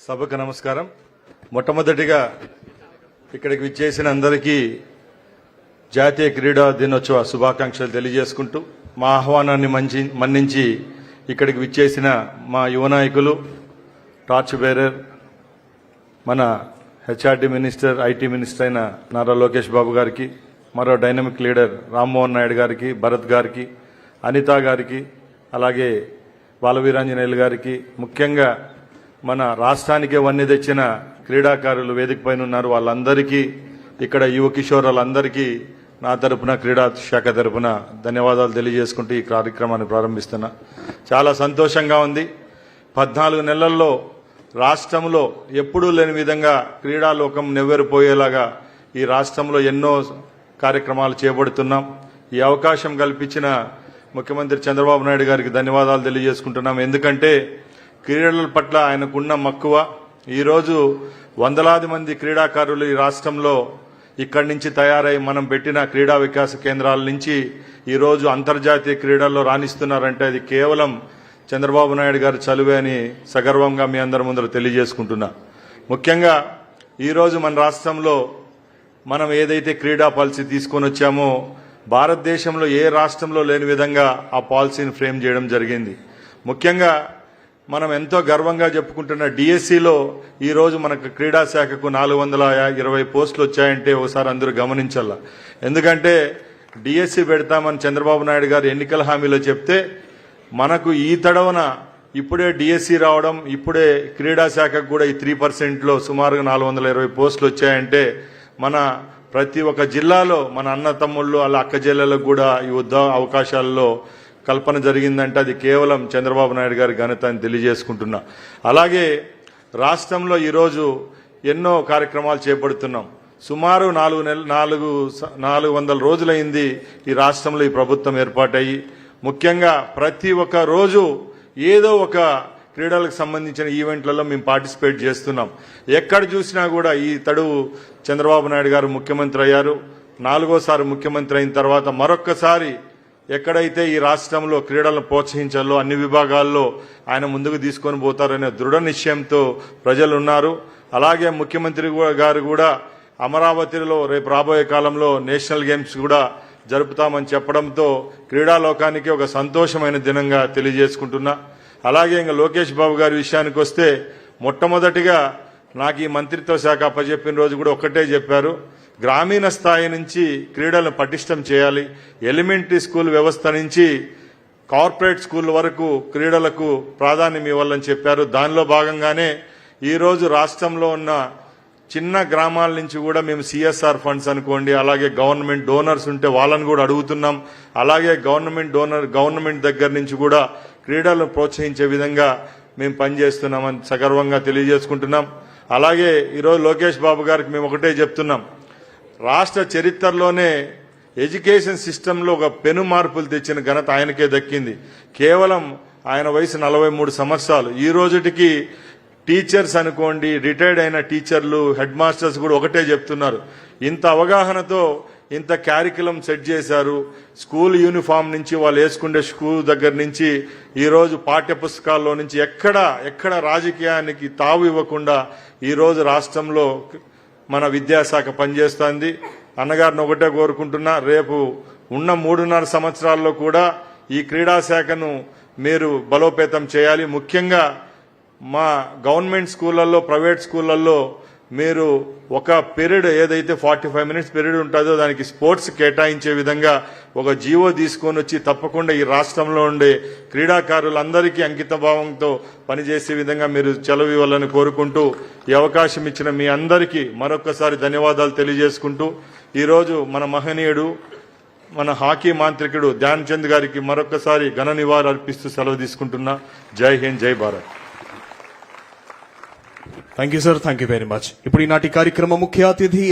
సభకు నమస్కారం. మొట్టమొదటిగా ఇక్కడికి విచ్చేసిన అందరికీ జాతీయ క్రీడా దినోత్సవ శుభాకాంక్షలు తెలియజేసుకుంటూ మా ఆహ్వానాన్ని మంచి మన్నించి ఇక్కడికి విచ్చేసిన మా యువ నాయకులు టార్చ్ బేరర్ మన హెచ్ఆర్డి మినిస్టర్ ఐటీ మినిస్టర్ అయిన నారా లోకేష్ బాబు గారికి మరో డైనమిక్ లీడర్ రామ్మోహన్ నాయుడు గారికి భరత్ గారికి అనిత గారికి అలాగే బాలవీరాంజనేయులు గారికి ముఖ్యంగా మన రాష్ట్రానికే వన్నె తెచ్చిన క్రీడాకారులు వేదిక పైన ఉన్నారు. వాళ్ళందరికీ ఇక్కడ యువ కిషోరాలందరికీ నా తరపున క్రీడా శాఖ తరపున ధన్యవాదాలు తెలియజేసుకుంటూ ఈ కార్యక్రమాన్ని ప్రారంభిస్తున్నా. చాలా సంతోషంగా ఉంది. పద్నాలుగు నెలల్లో రాష్ట్రంలో ఎప్పుడూ లేని విధంగా క్రీడాలోకం నెవ్వెరిపోయేలాగా ఈ రాష్ట్రంలో ఎన్నో కార్యక్రమాలు చేపడుతున్నాం. ఈ అవకాశం కల్పించిన ముఖ్యమంత్రి చంద్రబాబు నాయుడు గారికి ధన్యవాదాలు తెలియజేసుకుంటున్నాం. ఎందుకంటే క్రీడల పట్ల ఆయనకున్న మక్కువ. ఈరోజు వందలాది మంది క్రీడాకారులు ఈ రాష్ట్రంలో ఇక్కడి నుంచి తయారై మనం పెట్టిన క్రీడా వికాస కేంద్రాల నుంచి ఈరోజు అంతర్జాతీయ క్రీడల్లో రాణిస్తున్నారంటే అది కేవలం చంద్రబాబు నాయుడు గారి చలువే అని సగర్వంగా మీ అందరి ముందర తెలియజేసుకుంటున్నా. ముఖ్యంగా ఈరోజు మన రాష్ట్రంలో మనం ఏదైతే క్రీడా పాలసీ తీసుకొని వచ్చామో భారతదేశంలో ఏ రాష్ట్రంలో లేని విధంగా ఆ పాలసీని ఫ్రేమ్ చేయడం జరిగింది. ముఖ్యంగా మనం ఎంతో గర్వంగా చెప్పుకుంటున్న డిఎస్సిలో ఈరోజు మనకు క్రీడా శాఖకు నాలుగు వందల ఇరవై పోస్టులు వచ్చాయంటే ఒకసారి అందరూ గమనించాల ఎందుకంటే డిఎస్సి పెడతామని చంద్రబాబు నాయుడు గారు ఎన్నికల హామీలో చెప్తే మనకు ఈ తడవన ఇప్పుడే డిఎస్సి రావడం ఇప్పుడే క్రీడా శాఖకు కూడా ఈ త్రీ పర్సెంట్లో సుమారుగా నాలుగు వందల ఇరవై పోస్టులు వచ్చాయంటే మన ప్రతి ఒక్క జిల్లాలో మన అన్న తమ్ముళ్ళు వాళ్ళ అక్క జిల్లాలకు కూడా ఈ ఉద్యోగ అవకాశాల్లో కల్పన జరిగిందంటే అది కేవలం చంద్రబాబు నాయుడు గారి ఘనత అని తెలియజేసుకుంటున్నా. అలాగే రాష్ట్రంలో ఈరోజు ఎన్నో కార్యక్రమాలు చేపడుతున్నాం. సుమారు నాలుగు నెల నాలుగు నాలుగు వందల రోజులైంది ఈ రాష్ట్రంలో ఈ ప్రభుత్వం ఏర్పాటయ్యి. ముఖ్యంగా ప్రతి ఒక్క రోజు ఏదో ఒక క్రీడలకు సంబంధించిన ఈవెంట్లలో మేము పార్టిసిపేట్ చేస్తున్నాం. ఎక్కడ చూసినా కూడా ఈ తడువు చంద్రబాబు నాయుడు గారు ముఖ్యమంత్రి అయ్యారు. నాలుగోసారి ముఖ్యమంత్రి అయిన తర్వాత మరొక్కసారి ఎక్కడైతే ఈ రాష్ట్రంలో క్రీడలను ప్రోత్సహించాలో అన్ని విభాగాల్లో ఆయన ముందుకు తీసుకొని పోతారనే దృఢ నిశ్చయంతో ప్రజలు ఉన్నారు అలాగే ముఖ్యమంత్రి గారు కూడా అమరావతిలో రేపు రాబోయే కాలంలో నేషనల్ గేమ్స్ కూడా జరుపుతామని చెప్పడంతో క్రీడాలోకానికి ఒక సంతోషమైన దినంగా తెలియజేసుకుంటున్నా. అలాగే ఇంకా లోకేష్ బాబు గారి విషయానికి వస్తే మొట్టమొదటిగా నాకు ఈ మంత్రిత్వ శాఖ అప్పచెప్పిన రోజు కూడా ఒక్కటే చెప్పారు. గ్రామీణ స్థాయి నుంచి క్రీడలను పటిష్టం చేయాలి. ఎలిమెంటరీ స్కూల్ వ్యవస్థ నుంచి కార్పొరేట్ స్కూల్ వరకు క్రీడలకు ప్రాధాన్యం ఇవ్వాలని చెప్పారు. దానిలో భాగంగానే ఈరోజు రాష్ట్రంలో ఉన్న చిన్న గ్రామాల నుంచి కూడా మేము సిఎస్ఆర్ ఫండ్స్ అనుకోండి అలాగే గవర్నమెంట్ డోనర్స్ ఉంటే వాళ్ళని కూడా అడుగుతున్నాం. అలాగే గవర్నమెంట్ డోనర్ గవర్నమెంట్ దగ్గర నుంచి కూడా క్రీడలను ప్రోత్సహించే విధంగా మేము పనిచేస్తున్నామని సగర్వంగా తెలియజేసుకుంటున్నాం. అలాగే ఈరోజు లోకేష్ బాబు గారికి మేము ఒకటే చెప్తున్నాం. రాష్ట్ర చరిత్రలోనే ఎడ్యుకేషన్ సిస్టంలో ఒక పెను మార్పులు తెచ్చిన ఘనత ఆయనకే దక్కింది. కేవలం ఆయన వయసు నలభై మూడు సంవత్సరాలు. ఈ రోజుటికి టీచర్స్ అనుకోండి రిటైర్డ్ అయిన టీచర్లు హెడ్ మాస్టర్స్ కూడా ఒకటే చెప్తున్నారు. ఇంత అవగాహనతో ఇంత క్యారికులం సెట్ చేశారు. స్కూల్ యూనిఫామ్ నుంచి వాళ్ళు వేసుకునే స్కూల్ దగ్గర నుంచి ఈరోజు పాఠ్య పుస్తకాల్లో నుంచి ఎక్కడ ఎక్కడ రాజకీయానికి తావు ఇవ్వకుండా ఈరోజు రాష్ట్రంలో మన విద్యాశాఖ పనిచేస్తోంది. అన్నగారిని ఒకటే కోరుకుంటున్నా రేపు ఉన్న మూడున్నర సంవత్సరాల్లో కూడా ఈ క్రీడా శాఖను మీరు బలోపేతం చేయాలి. ముఖ్యంగా మా గవర్నమెంట్ స్కూళ్ళల్లో ప్రైవేట్ స్కూళ్ళల్లో మీరు ఒక పీరియడ్ ఏదైతే ఫార్టీ ఫైవ్ మినిట్స్ పీరియడ్ ఉంటుందో దానికి స్పోర్ట్స్ కేటాయించే విధంగా ఒక జీవో తీసుకొని వచ్చి తప్పకుండా ఈ రాష్ట్రంలో ఉండే క్రీడాకారులందరికీ అంకిత భావంతో పనిచేసే విధంగా మీరు చెలవు ఇవ్వాలని కోరుకుంటూ ఈ అవకాశం ఇచ్చిన మీ అందరికీ మరొకసారి ధన్యవాదాలు తెలియజేసుకుంటూ ఈరోజు మన మహనీయుడు మన హాకీ మాంత్రికుడు ధ్యాన్ చంద్ గారికి మరొకసారి ఘన నివాళులు అర్పిస్తూ సెలవు తీసుకుంటున్నా. జై హింద్ జై Bharat. Thank you sir thank you very much ఇప్పుడు ఈనాటి కార్యక్రమ ముఖ్య అతిథి